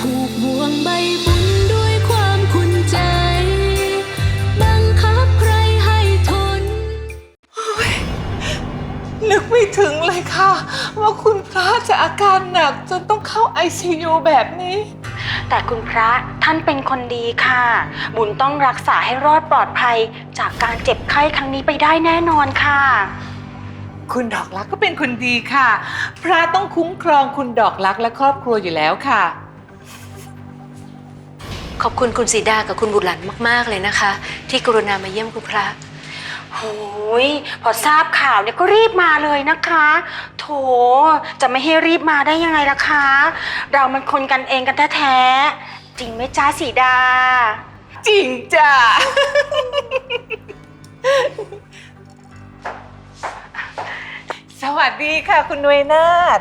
ผูกบ่วงใบบุญด้วยความคุณใจ บังคับใครให้ทน นึกไม่ถึงเลยค่ะ ว่าคุณพระจะอาการหนักจนต้องเข้า ICU แบบนี้ แต่คุณพระท่านเป็นคนดีค่ะ บุญต้องรักษาให้รอดปลอดภัย จากการเจ็บไข้ครั้งนี้ไปได้แน่นอนค่ะ คุณดอกรักก็เป็นคนดีค่ะ พระต้องคุ้มครองคุณดอกรักและครอบครัวอยู่แล้วค่ะ ขอบคุณคุณสีดากับคุณบุตรหลันมาก ๆ เลยนะคะ ที่กรุณามาเยี่ยมคุณพระ โอ้ยพอทราบข่าวเนี่ยก็รีบมาเลยนะคะ โถจะไม่ให้รีบมาได้ยังไงล่ะคะ เรามันคนกันเองกันแท้ๆจริงไหมจ้าสีดา จริงจ้ะ สวัสดีค่ะคุณนวยนาถ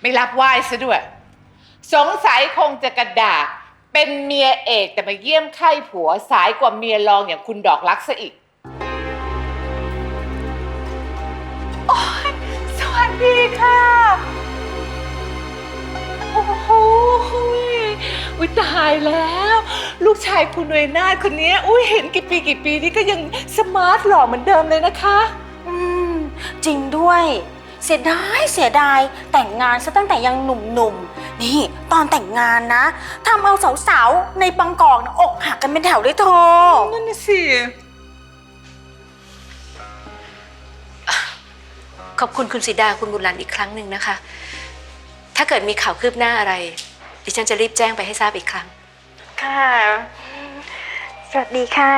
ไม่รับไหว้ซะด้วย สงสัยคงจะกระดากเป็นเมียเอกแต่มาเยี่ยมไข้ผัวสายกว่าเมียรองอย่างคุณดอกรักซะอีก โอ๊ยสวัสดีค่ะ โอ้โหอุ้ยตายแล้ว ลูกชายคุณเวยนาถคนนี้อุ้ยเห็นกี่ปีกี่ปีนี่ก็ยังสมาร์ทหล่อเหมือนเดิมเลยนะคะ อืม จริงด้วย เสียดายเสียดายแต่งงานซะตั้งแต่ยังหนุ่มๆ นี่ตอนแต่งงานนะทำเอาสาวๆ ในบางกอกนะอกหักกันเป็นแถวเลยโทนั่นน่ะสิขอบคุณคุณสีดาคุณบุตรหลันอีกครั้งหนึ่งนะคะ ถ้าเกิดมีข่าวคืบหน้าอะไร ดิฉันจะรีบแจ้งไปให้ทราบอีกครั้ง ค่ะ สวัสดีค่ะ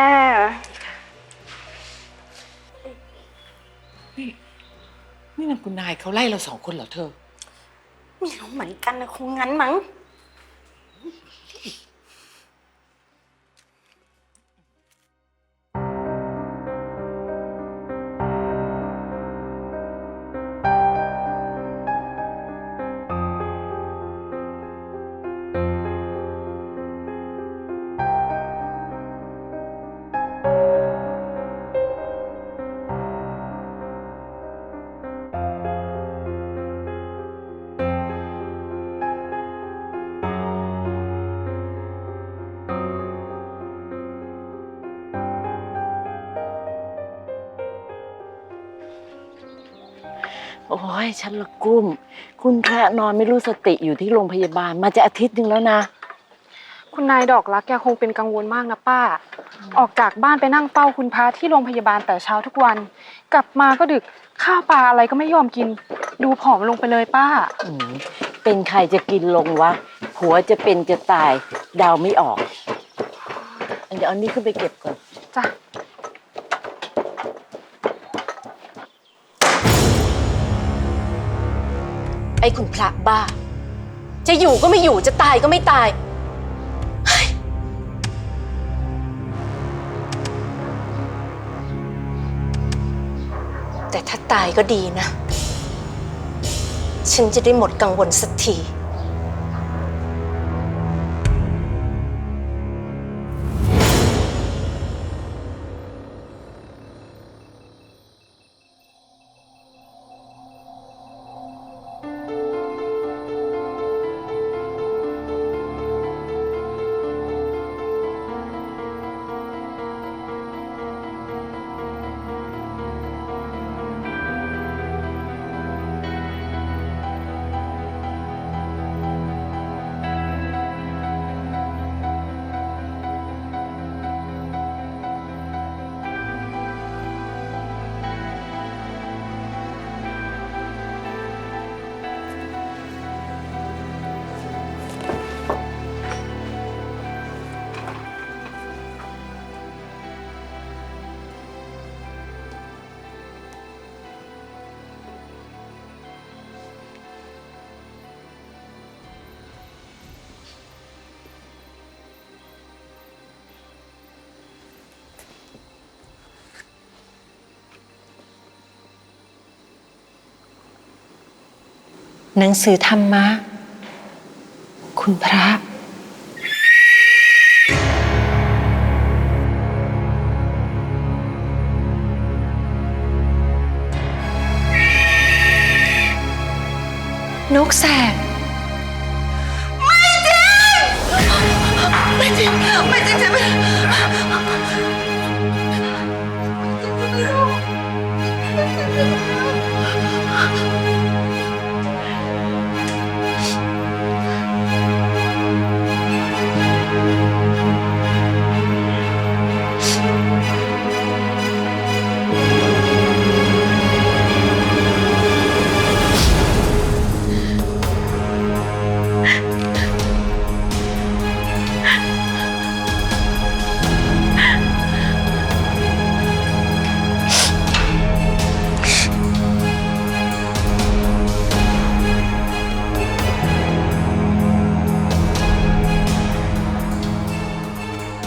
นี่นังคุณนายเขาไล่เราสองคนเหรอเธอ ไม่รู้เหมือนกันนะคงงั้นมั้ง โอ้ยฉันละกุ้ม คุณพระนอนไม่รู้สติอยู่ที่โรงพยาบาล มาจะอาทิตย์หนึ่งแล้วนะ คุณนายดอกรักแกคงเป็นกังวลมากนะป้า ออกจากบ้านไปนั่งเฝ้าคุณพระที่โรงพยาบาลแต่เช้าทุกวัน กลับมาก็ดึกข้าวปลาอะไรก็ไม่ยอมกิน ดูผอมลงไปเลยป้า อืมเป็นใครจะกินลงวะ หัวจะเป็นจะตายเดาไม่ออกเดี๋ยวเอานี้ขึ้นไปเก็บก่อน จ้ะ ไอ้คุณพระบ้า จะอยู่ก็ไม่อยู่จะตายก็ไม่ตาย แต่ถ้าตายก็ดีนะ ฉันจะได้หมดกังวลสักที หนังสือธรรมะ คุณพระ นกแสก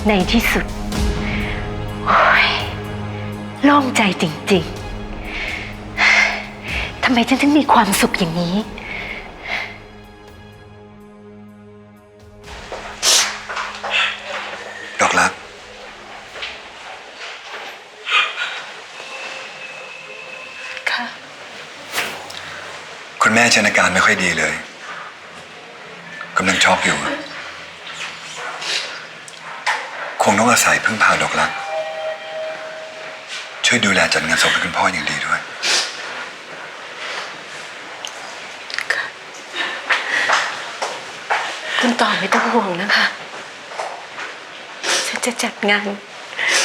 ในที่สุดโอ้ยโล่งใจจริงๆ ทำไมฉันถึงมีความสุขอย่างนี้ ดอกรัก ค่ะ คุณแม่ฉันอาการไม่ค่อยดีเลยกำลังช็อกอยู่ คงต้องอาศัยพึ่งพาดอกรัก ช่วยดูแลจัดงานศพให้คุณพ่ออย่างดีด้วย คุณต่อไม่ต้องห่วงนะคะ ฉันจะจัดงาน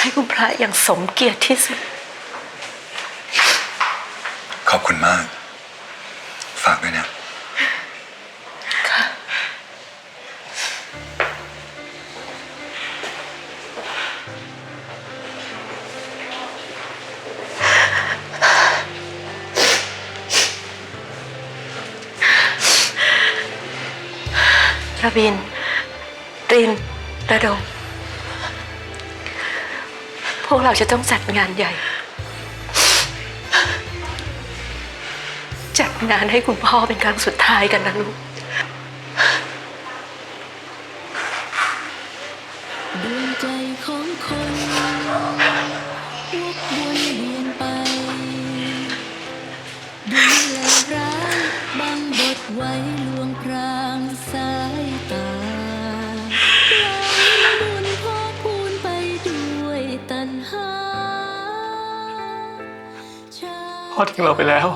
ให้คุณพระอย่างสมเกียรติที่สุด ขอบคุณมาก ฝากด้วยนะค่ะ ระบินตรินระดม พวกเราจะต้องจัดงานใหญ่ จัดงานให้คุณพ่อเป็นครั้งสุดท้ายกันนะลูกดวงใจของคนวกวนเวียนไปดีแลร้ายบางบทไว้ลวงพรางสา อทิ้งเราไปแล้ว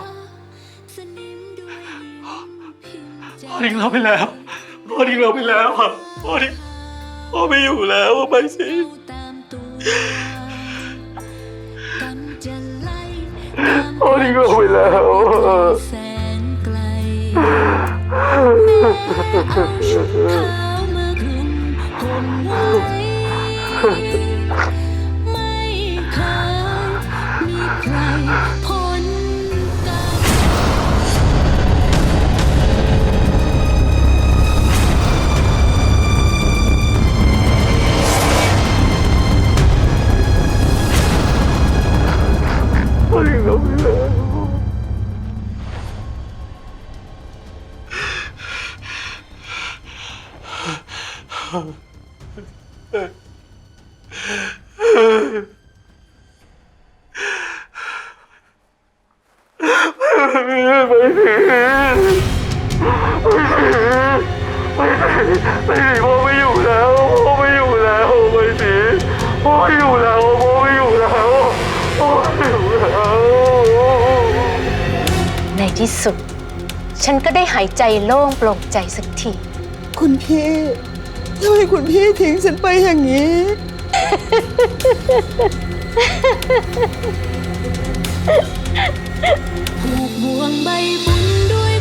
พ่อทิ้งเราไปแล้ว พ่อทิ้งเราไปแล้วอะพ่อทิ้งพ่อไม่อยู่แล้วอะไปสิตามตัวกำจะไล่ตามพ่อทิ้งเราไปแล้วแสนไกลแม่เอาชุ พ่อไม่อยู่แล้วพ่อไม่อยู่แล้วไปสิพ่อไม่อยู่แล้วพ่อไม่อยู่แล้วพ่อไม่อยู่แล้วในที่สุด ฉันก็ได้หายใจโล่งโปร่งใจสักที คุณพี่ทำไมคุณพี่ทิ้งฉันไปอย่างนี้ผูกบ่ว งใบบุญด้วย